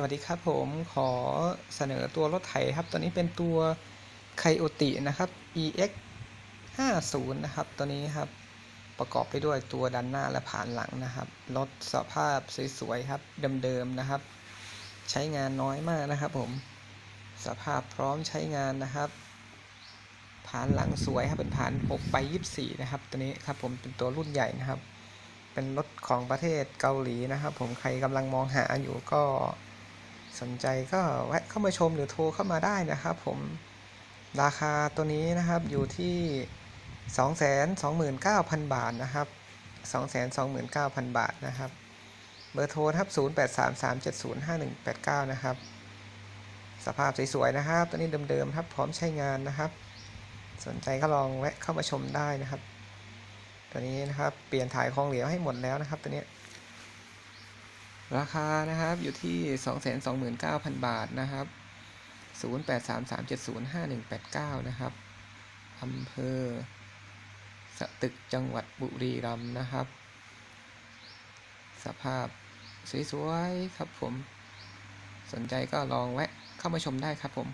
สวัสดีครับผมขอเสนอตัวรถไถครับ ตัวนี้เป็นตัวไคโอตินะครับ EX 50นะครับ ตัวนี้ครับ ประกอบไปด้วยตัวดันหน้าและผ่านหลังนะครับ รถสภาพสวยๆครับ เดิมๆนะครับ ใช้งานน้อยมากนะครับผม สภาพพร้อมใช้งานนะครับ ผ่านหลังสวยครับ เป็นผ่าน6ไป24 นะครับ ตัวนี้ครับผมเป็นตัวรุ่นใหญ่นะครับเป็นรถของประเทศเกาหลีนะครับ ผมใครกำลังมองหาอยู่ก็ สนใจก็แวะเข้ามาชมหรือโทรเข้ามาได้นะครับผมราคาตัวนี้นะครับอยู่ที่ 229,000 บาทนะครับ 229,000 บาทนะครับ เบอร์โทรครับ 0833705189 นะครับ สภาพสวยๆนะครับ ตัวนี้เดิมๆครับพร้อมใช้งานนะครับ สนใจก็ลองแวะเข้ามาชมได้นะครับ ตัวนี้นะครับเปลี่ยนถ่ายของเหลวให้หมดแล้วนะครับตัวนี้ ราคานะครับอยู่ที่ 229,000 บาทนะครับ 0833705189 นะครับอำเภอสตึกจังหวัดบุรีรัมย์นะครับ สภาพสวยๆครับผม สนใจก็ลองแวะเข้ามาชมได้ครับผม